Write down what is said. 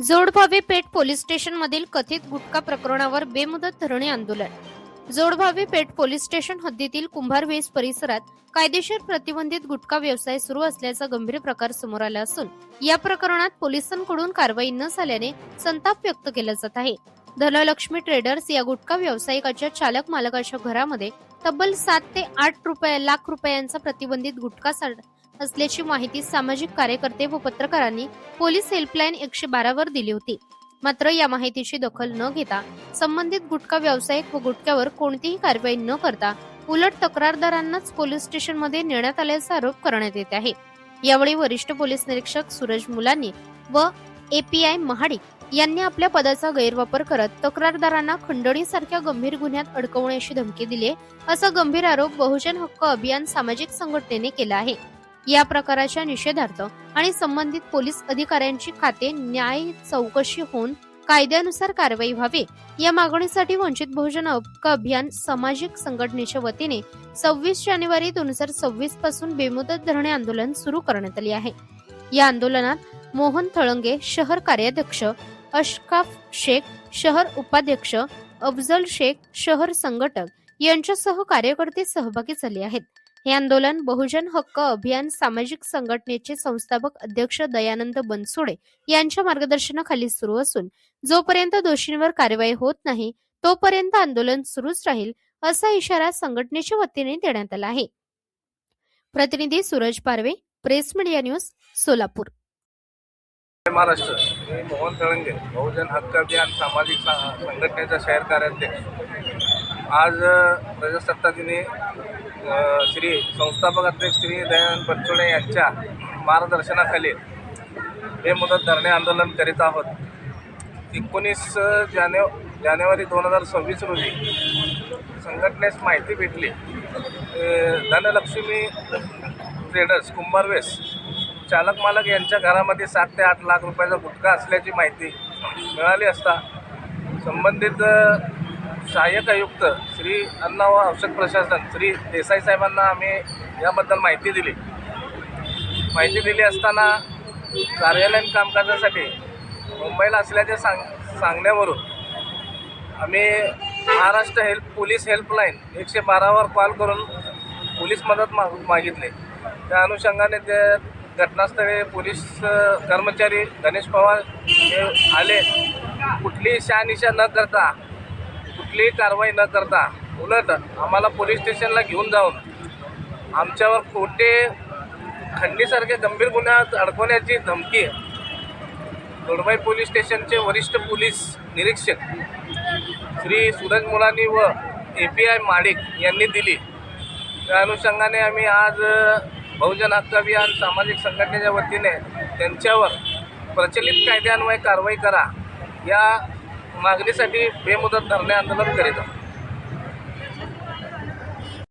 जोडभावी पेठ police station मधील कथित गुटखा प्रकरणावर बेमुदत धरणे आंदोलन. जोडभावी पेठ पोलीस स्टेशन हद्दीतील कुंभार वेस परिसरात कायदेशीर प्रतिबंधित गुटखा व्यवसाय सुरू असल्याचा गंभीर प्रकार समोर आला असून या प्रकरणात पोलिसांकडून कारवाई न झाल्याने संताप व्यक्त केला जात आहे. धनलक्ष्मी ट्रेडर्स या गुटखा व्यावसायिकाच्या चालक मालकाच्या घरामध्ये तब्बल सात ते आठ रुपये लाख रुपयांचा प्रतिबंधित गुटखा असल्याची माहिती सामाजिक कार्यकर्ते व पत्रकारांनी पोलीस हेल्पलाईन एकशे बारावर दिली होती. मात्र या माहितीची दखल न घेता संबंधित गुटखा व्यावसायिक व गुटख्यावर कोणतीही कारवाई न करता उलट तक्रारदारांनाच पोलीस स्टेशनमध्ये नेण्यात आल्याचा आरोप करण्यात येत आहे. यावेळी वरिष्ठ पोलीस निरीक्षक सूरज मुलानी व एपीआय महाडिक यांनी आपल्या पदाचा गैरवापर करत तक्रारदारांना खंडणीसारख्या गंभीर गुन्ह्यात अडकवण्याची धमकी दिली असा गंभीर आरोप बहुजन हक्क अभियान सामाजिक संघटनेने केला आहे. या प्रकाराच्या निषेधार्थ आणि संबंधित पोलीस अधिकाऱ्यांची खाते न्याय चौकशी होऊन कायद्यानुसार कारवाई व्हावी या मागणीसाठी वंचित बहुजन हक्क अभियान सामाजिक संघटनेच्या वतीने सव्वीस जानेवारी दोन हजार सव्वीसपासून बेमुदत धरणे आंदोलन सुरू करण्यात आले आहे. या आंदोलनात मोहन थळंगे शहर कार्याध्यक्ष अशकाफ शेख शहर उपाध्यक्ष अफजल शेख शहर संघटक यांच्यासह कार्यकर्ते सहभागी झाले आहेत. हे आंदोलन बहुजन हक्क अभियान सामाजिक संघटनेचे संस्थापक अध्यक्ष दयानंद बनसोडे यांच्या मार्गदर्शनाखाली सुरू असून जोपर्यंत दोषींवर कारवाई होत नाही तोपर्यंत आंदोलन सुरूच राहील असा इशारा संघटनेच्या वतीने देण्यात आला आहे. प्रतिनिधी Suraj Parwe press media news Solapur. Maharashtra. मी मोहन तळंगे बहुजन हक्क अभियान सामाजिक सा- संघटनेचा शहर कार्याध्यक्ष. आज प्रजासत्ताक दिनी श्री संस्थापक अध्यक्ष श्री दयानंद बनसोडे यांच्या मार्गदर्शनाखाली हे मुदत धरणे आंदोलन करीत आहोत. एकोणीस जाने जानेवारी दोन हजार सव्वीस रोजी संघटनेस माहिती भेटली. धनलक्ष्मी ट्रेडर्स कुंभारवेस चालक मालक यांच्या घरामध्ये सात ते आठ लाख रुपयाचा गुटखा असल्याची माहिती मिळाली असता संबंधित सहाय्यक आयुक्त श्री अन्न व औषध प्रशासन श्री देसाई साहेबांना आम्ही याबद्दल माहिती दिली. माहिती दिली असताना कार्यालयीन कामकाजासाठी मुंबईला असल्याचे सांग सांगण्यावरून आम्ही महाराष्ट्र हेल्प पोलीस हेल्पलाईन एकशे बारावर कॉल करून पोलीस मदत माग मागितली. त्या अनुषंगाने ते घटनास्थळी पोलीस कर्मचारी गणेश पवार हे आले. कुठलीही शहानिशा न करता कुठलीही कारवाई न करता उलट आम्हाला पोलीस स्टेशनला घेऊन जाऊन आमच्यावर खोटे खंडीसारखे गंभीर गुन्ह्यात अडकवण्याची धमकी दोडबाई पोलीस स्टेशनचे वरिष्ठ पोलीस निरीक्षक श्री सूरज मुलानी व ए पी आय माडिक यांनी दिली. त्या अनुषंगाने आम्ही आज बहुजन हक्क अभियान सामाजिक संघटनेच्या वतीने त्यांच्यावर प्रचलित कायद्यान्वये कारवाई करा या मागणीसाठी बेमुदत धरणे आंदोलन करीत आहोत.